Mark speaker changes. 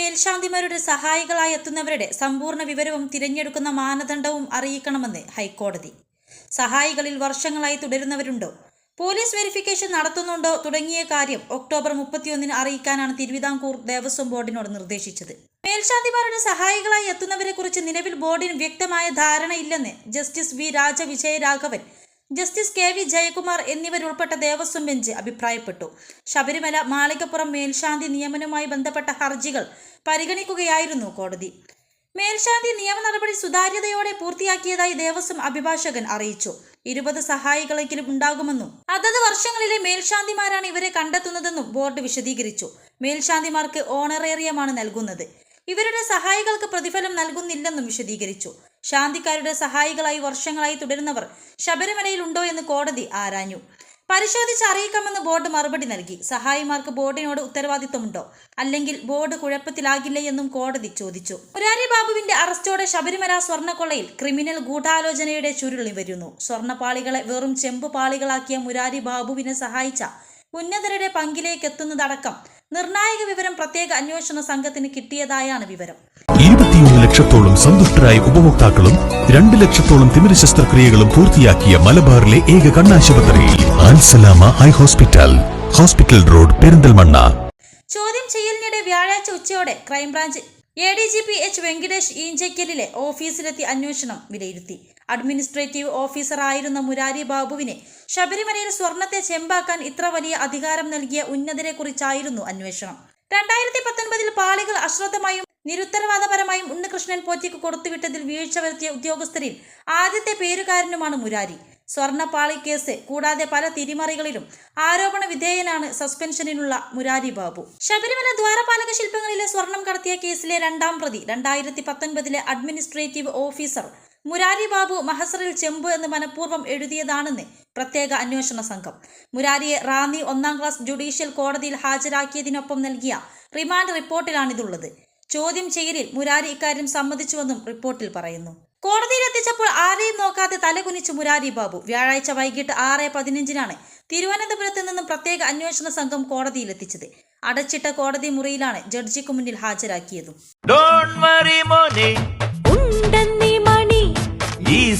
Speaker 1: മേൽശാന്തിമാരുടെ സഹായികളായി എത്തുന്നവരുടെ സമ്പൂർണ വിവരവും തിരഞ്ഞെടുക്കുന്ന മാനദണ്ഡവും അറിയിക്കണമെന്ന് ഹൈക്കോടതി. സഹായികളിൽ വർഷങ്ങളായി തുടരുന്നവരുണ്ടോ? പോലീസ് വെരിഫിക്കേഷൻ നടത്തുന്നുണ്ടോ തുടങ്ങിയ കാര്യം ഒക്ടോബർ മുപ്പത്തിയൊന്നിന് അറിയിക്കാനാണ് തിരുവിതാംകൂർ ദേവസ്വം ബോർഡിനോട് നിർദ്ദേശിച്ചത്. മേൽശാന്തിമാരുടെ സഹായികളായി എത്തുന്നവരെ കുറിച്ച് നിലവിൽ ബോർഡിന് വ്യക്തമായ ധാരണയില്ലെന്ന് justice V Rajavijayaraghavan justice K V Jayakumar എന്നിവരുൾപ്പെട്ട Devaswom bench അഭിപ്രായപ്പെട്ടു. ശബരിമല മാളികപ്പുറം മേൽശാന്തി നിയമനവുമായി ബന്ധപ്പെട്ട ഹർജികൾ പരിഗണിക്കുകയായിരുന്നു കോടതി. മേൽശാന്തി നിയമ നടപടി സുതാര്യതയോടെ പൂർത്തിയാക്കിയതായി ദേവസ്വം അഭിഭാഷകൻ അറിയിച്ചു. ഇരുപത് സഹായികളെങ്കിലും ഉണ്ടാകുമെന്നും അതത് വർഷങ്ങളിലെ മേൽശാന്തിമാരാണ് ഇവരെ കണ്ടെത്തുന്നതെന്നും ബോർഡ് വിശദീകരിച്ചു. മേൽശാന്തിമാർക്ക് ഓണറേറിയമാണ് നൽകുന്നത്. ഇവരുടെ സഹായികൾക്ക് പ്രതിഫലം നൽകുന്നില്ലെന്നും വിശദീകരിച്ചു. ശാന്തിക്കാരുടെ സഹായികളായി വർഷങ്ങളായി തുടരുന്നവർ ശബരിമലയിൽ ഉണ്ടോ എന്ന് കോടതി ആരാഞ്ഞു. പരിശോധിച്ച് അറിയിക്കാമെന്ന് ബോർഡ് മറുപടി നൽകി. സഹായിമാർക്ക് ബോർഡിനോട് ഉത്തരവാദിത്വമുണ്ടോ? അല്ലെങ്കിൽ ബോർഡ് കുഴപ്പത്തിലാകില്ലേ എന്നും കോടതി ചോദിച്ചു. മുരാരി ബാബുവിന്റെ അറസ്റ്റോടെ ശബരിമല സ്വർണക്കൊള്ളയിൽ ക്രിമിനൽ ഗൂഢാലോചനയുടെ ചുരുളി വരുന്നു സ്വർണപ്പാളികളെ വെറും ചെമ്പ് പാളികളാക്കിയ മുരാരി ബാബുവിനെ സഹായിച്ച ഉന്നതരുടെ പങ്കിലേക്ക് എത്തുന്നതടക്കം നിർണായക വിവരം പ്രത്യേക അന്വേഷണ സംഘത്തിന് കിട്ടിയതായാണ് വിവരം.
Speaker 2: ഇരുപത്തിയൊന്ന് ലക്ഷത്തോളം സന്തുഷ്ടരായ ഉപഭോക്താക്കളും രണ്ട് ലക്ഷത്തോളം തിമിര ശസ്ത്രക്രിയകളും പൂർത്തിയാക്കിയ മലബാറിലെ ഏക കണ്ണാശുപത്രിയിൽ Al Salama high hospital hospital road Perinthalmanna.
Speaker 1: ചോദ്യം ചെയ്യലിനിടെ വ്യാഴാഴ്ച ഉച്ചയോടെ crime branch A D G P H Venkatesh ഈഞ്ചയ്ക്കലിലെ ഓഫീസിലെത്തി അന്വേഷണം വിലയിരുത്തി. അഡ്മിനിസ്ട്രേറ്റീവ് ഓഫീസറായിരുന്ന മുരാരി ബാബുവിനെ ശബരിമലയിൽ സ്വർണത്തെ ചെമ്പാക്കാൻ ഇത്ര വലിയ അധികാരം നൽകിയ ഉന്നതരെ കുറിച്ചായിരുന്നു അന്വേഷണം. രണ്ടായിരത്തി പത്തൊൻപതിൽ പാളികൾ അശ്രദ്ധമായും നിരുത്തരവാദപരമായും ഉണ്ണികൃഷ്ണൻ പോറ്റിക്ക് കൊടുത്തുവിട്ടതിൽ വീഴ്ച വരുത്തിയ ഉദ്യോഗസ്ഥരിൽ ആദ്യത്തെ പേരുകാരനുമാണ് മുരാരി. സ്വർണപ്പാളി കേസ് കൂടാതെ പല തിരിമറികളിലും ആരോപണ വിധേയനാണ് സസ്പെൻഷനിലുള്ള മുരാരി ബാബു. ശബരിമല ദ്വാരപാലക ശില്പങ്ങളിലെ സ്വർണം കടത്തിയ കേസിലെ രണ്ടാം പ്രതി രണ്ടായിരത്തി പത്തൊൻപതിലെ അഡ്മിനിസ്ട്രേറ്റീവ് ഓഫീസർ മുരാരി ബാബു മഹസറിൽ ചെമ്പ് എന്ന് മനഃപൂർവം എഴുതിയതാണെന്ന് പ്രത്യേക അന്വേഷണ സംഘം. മുരാരിയെ റാന്നി ഒന്നാം ക്ലാസ് ജുഡീഷ്യൽ കോടതിയിൽ ഹാജരാക്കിയതിനൊപ്പം നൽകിയ റിമാൻഡ് റിപ്പോർട്ടിലാണിതുള്ളത്. ചോദ്യം ചെയ്യലിൽ മുരാരി ഇക്കാര്യം സമ്മതിച്ചുവെന്നും റിപ്പോർട്ടിൽ പറയുന്നു. കോടതിയിൽ എത്തിച്ചപ്പോൾ ആരെയും നോക്കാതെ തലകുനിച്ചു മുരാരി ബാബു. വ്യാഴാഴ്ച വൈകിട്ട് ആറ് പതിനഞ്ചിനാണ് തിരുവനന്തപുരത്ത് നിന്നും പ്രത്യേക അന്വേഷണ സംഘം കോടതിയിലെത്തിച്ചത്. അടച്ചിട്ട കോടതി മുറിയിലാണ് ജഡ്ജിക്ക് മുന്നിൽ ഹാജരാക്കിയതും.